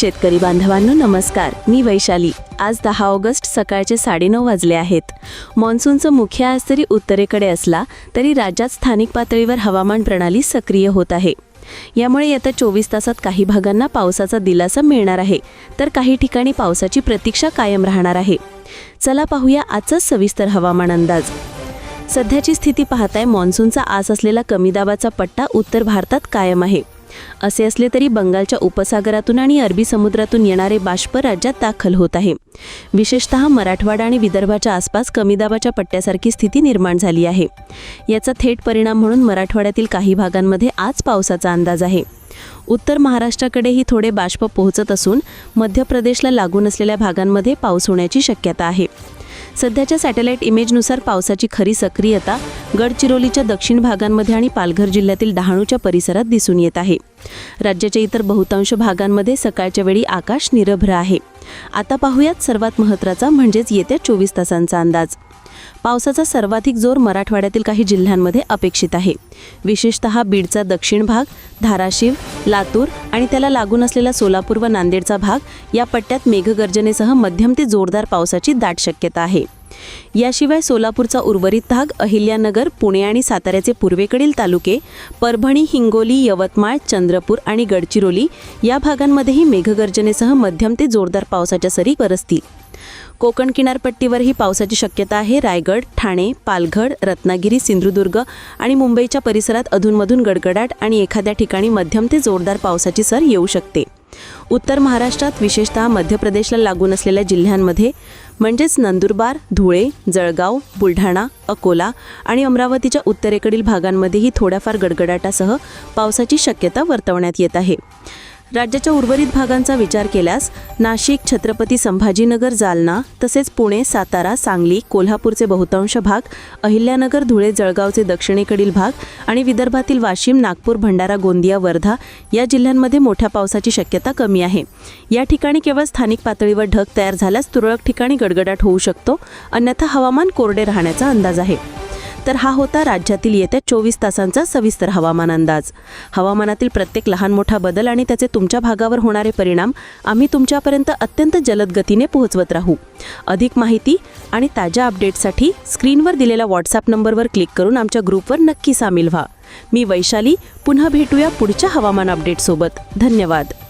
शेतकरी बांधवांनो नमस्कार. मी वैशाली. आज दहा ऑगस्ट सकाळचे साडेनऊ वाजले आहेत. मान्सूनचं मुख्य आज जरी उत्तरेकडे असला तरी राज्यात स्थानिक पातळीवर हवामान प्रणाली सक्रिय होत आहे. यामुळे येत्या चोवीस तासात काही भागांना पावसाचा दिलासा मिळणार आहे. तर काही ठिकाणी पावसाची प्रतीक्षा कायम राहणार आहे. चला पाहूया आजचा सविस्तर हवामान अंदाज. सध्याची स्थिती पाहताय मान्सूनचा आस असलेला कमी दाबाचा पट्टा उत्तर भारतात कायम आहे. असे असले तरी बंगालच्या उपसागरातून आणि अरबी समुद्रातून येणारे बाष्प राज्यात दाखल होत आहे. विशेषतः मराठवाडा आणि विदर्भाच्या आसपास कमी दाबाच्या पट्ट्यासारखी स्थिती निर्माण झाली आहे. याचा थेट परिणाम म्हणून मराठवाड्यातील काही भागांमध्ये आज पावसाचा अंदाज आहे. उत्तर महाराष्ट्राकडेही थोडे बाष्प पोहोचत असून मध्य प्रदेशला लागून असलेल्या भागांमध्ये पाऊस होण्याची शक्यता आहे. सध्याच्या सॅटेलाईट इमेजनुसार पावसाची खरी सक्रियता गडचिरोलीच्या दक्षिण भागांमध्ये आणि पालघर जिल्ह्यातील डहाणूच्या परिसरात दिसून येत आहे. राज्याच्या इतर बहुतांश भागांमध्ये सकाळच्या वेळी आकाश निरभ्र आहे. आता पाहूयात सर्वात महत्त्वाचा म्हणजेच येत्या चोवीस तासांचा अंदाज. पावसाचा सर्वाधिक जोर मराठवाड्यातील काही जिल्ह्यांमध्ये अपेक्षित आहे. विशेषतः बीडचा दक्षिण भाग धाराशिव लातूर आणि त्याला लागून असलेला सोलापूर व नांदेडचा भाग या पट्ट्यात मेघगर्जनेसह मध्यम ते जोरदार पावसाची दाट शक्यता आहे. याशिवाय सोलापूरचा उर्वरित भाग अहिल्यानगर पुणे आणि साताऱ्याचे पूर्वेकडील तालुके परभणी हिंगोली यवतमाळ चंद्रपूर आणि गडचिरोली या भागांमध्येही मेघगर्जनेसह मध्यम ते जोरदार पावसाच्या सरी बरसतील कोकण किनारपट्टीवरही पावसाची शक्यता आहे. रायगड ठाणे पालघर रत्नागिरी सिंधुदुर्ग आणि मुंबईच्या परिसरात अधूनमधून गडगडाट आणि एखाद्या ठिकाणी मध्यम ते जोरदार पावसाची सर येऊ शकते. उत्तर महाराष्ट्रात विशेषतः मध्य प्रदेशला लागून असलेल्या जिल्ह्यांमध्ये म्हणजेच नंदुरबार धुळे जळगाव बुलढाणा अकोला आणि अमरावतीच्या उत्तरेकडील भागांमध्येही थोड्याफार गडगडाटासह पावसाची शक्यता वर्तवण्यात येत आहे. राज्याच्या उर्वरित भागांचा विचार केल्यास नाशिक छत्रपती संभाजीनगर जालना तसेच पुणे सातारा सांगली कोल्हापूरचे बहुतांश भाग अहिल्यानगर धुळे जळगावचे दक्षिणेकडील भाग आणि विदर्भातील वाशिम नागपूर भंडारा गोंदिया वर्धा या जिल्ह्यांमध्ये मोठ्या पावसाची शक्यता कमी आहे. या ठिकाणी केवळ स्थानिक पातळीवर ढग तयार झाल्यास तुरळक ठिकाणी गडगडाट होऊ शकतो. अन्यथा हवामान कोरडे राहण्याचा अंदाज आहे. तर हा होता राज्यातील येत्या चोवीस तासांचा सविस्तर हवामान अंदाज. हवामानातील प्रत्येक लहान मोठा बदल आणि त्याचे तुमच्या भागावर होणारे परिणाम आम्ही तुमच्यापर्यंत अत्यंत जलद गतीने पोहोचवत राहू. अधिक माहिती आणि ताज्या अपडेट्ससाठी स्क्रीनवर दिलेल्या व्हॉट्सअप नंबरवर क्लिक करून आमच्या ग्रुपवर नक्की सामील व्हा. मी वैशाली पुन्हा भेटूया पुढच्या हवामान अपडेटसोबत धन्यवाद.